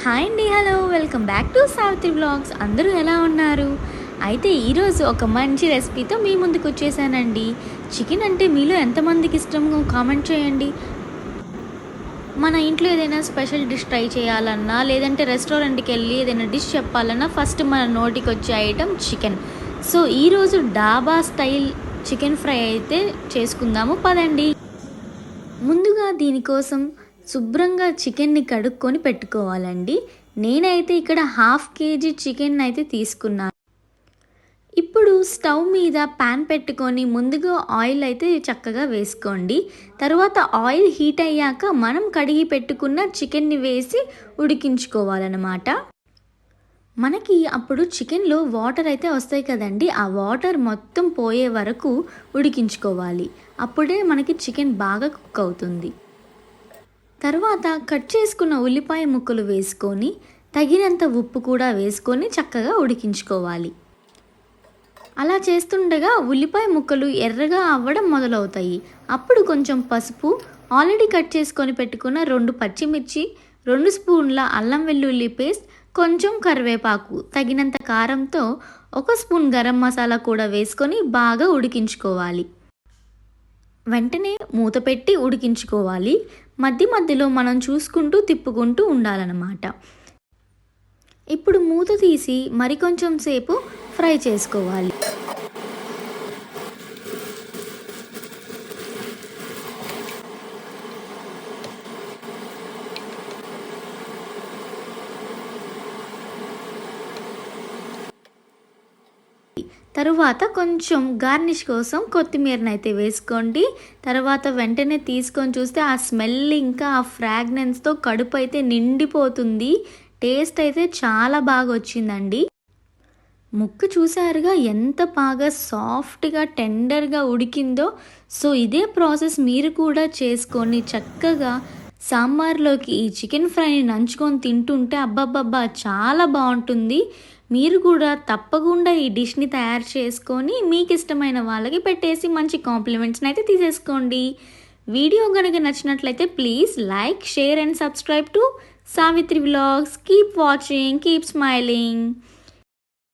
Hi అండి hello. Welcome back to Savitri blogs. అందరూ ఎలా ఉన్నారు? అయితే ఈరోజు ఒక మంచి రెసిపీతో మీ ముందుకు వచ్చేసానండి. చికెన్ అంటే మీలో ఎంతమందికి ఇష్టమో కామెంట్ చేయండి. మన ఇంట్లో ఏదైనా స్పెషల్ డిష్ ట్రై చేయాలన్నా లేదంటే రెస్టారెంట్కి వెళ్ళి ఏదైనా డిష్ చెప్పాలన్నా ఫస్ట్ మన నోటికి వచ్చే ఐటమ్ చికెన్. సో ఈరోజు డాబా స్టైల్ చికెన్ ఫ్రై అయితే చేసుకుందాము. పదండి. ముందుగా దీనికోసం శుభ్రంగా చికెన్ని కడుక్కొని పెట్టుకోవాలండి. నేనైతే ఇక్కడ హాఫ్ కేజీ చికెన్ అయితే తీసుకున్నాను. ఇప్పుడు స్టవ్ మీద ప్యాన్ పెట్టుకొని ముందుగా ఆయిల్ అయితే చక్కగా వేసుకోండి. తర్వాత ఆయిల్ హీట్ అయ్యాక మనం కడిగి పెట్టుకున్న చికెన్ని వేసి ఉడికించుకోవాలన్నమాట. మనకి అప్పుడు చికెన్లో వాటర్ అయితే వస్తాయి కదండి. ఆ వాటర్ మొత్తం పోయే వరకు ఉడికించుకోవాలి. అప్పుడే మనకి చికెన్ బాగా కుక్ అవుతుంది. తర్వాత కట్ చేసుకున్న ఉల్లిపాయ ముక్కలు వేసుకొని తగినంత ఉప్పు కూడా వేసుకొని చక్కగా ఉడికించుకోవాలి. అలా చేస్తుండగా ఉల్లిపాయ ముక్కలు ఎర్రగా అవ్వడం మొదలవుతాయి. అప్పుడు కొంచెం పసుపు ఆల్రెడీ కట్ చేసుకొని పెట్టుకున్న రెండు పచ్చిమిర్చి రెండు స్పూన్ల అల్లం వెల్లుల్లి పేస్ట్ కొంచెం కరివేపాకు తగినంత కారంతో ఒక స్పూన్ గరం మసాలా కూడా వేసుకొని బాగా ఉడికించుకోవాలి. వెంటనే మూత పెట్టి ఉడికించుకోవాలి. మధ్య మధ్యలో మనం చూసుకుంటూ తిప్పుకుంటూ ఉండాలన్నమాట. ఇప్పుడు మూత తీసి మరికొంచెం సేపు ఫ్రై చేసుకోవాలి. తరువాత కొంచెం గార్నిష్ కోసం కొత్తిమీరని అయితే వేసుకోండి. తర్వాత వెంటనే తీసుకొని చూస్తే ఆ స్మెల్ ఇంకా ఆ ఫ్రాగ్నెన్స్తో కడుపు అయితే నిండిపోతుంది. టేస్ట్ అయితే చాలా బాగా వచ్చిందండి ముక్కు చూసారుగా ఎంత బాగా సాఫ్ట్గా టెండర్గా ఉడికిందో. సో ఇదే ప్రాసెస్ మీరు కూడా చేసుకొని చక్కగా సాంబార్లోకి ఈ చికెన్ ఫ్రైని నంచుకొని తింటుంటే అబ్బబ్బబ్బా చాలా బాగుంటుంది. మీరు కూడా తప్పకుండా ఈ డిష్ని తయారు చేసుకొని మీకు ఇష్టమైన వాళ్ళకి పెట్టేసి మంచి కాంప్లిమెంట్స్ని అయితే తీసేసుకోండి. వీడియో కనుక నచ్చినట్లయితే please like share and subscribe to Savitri vlogs. Keep watching keep smiling.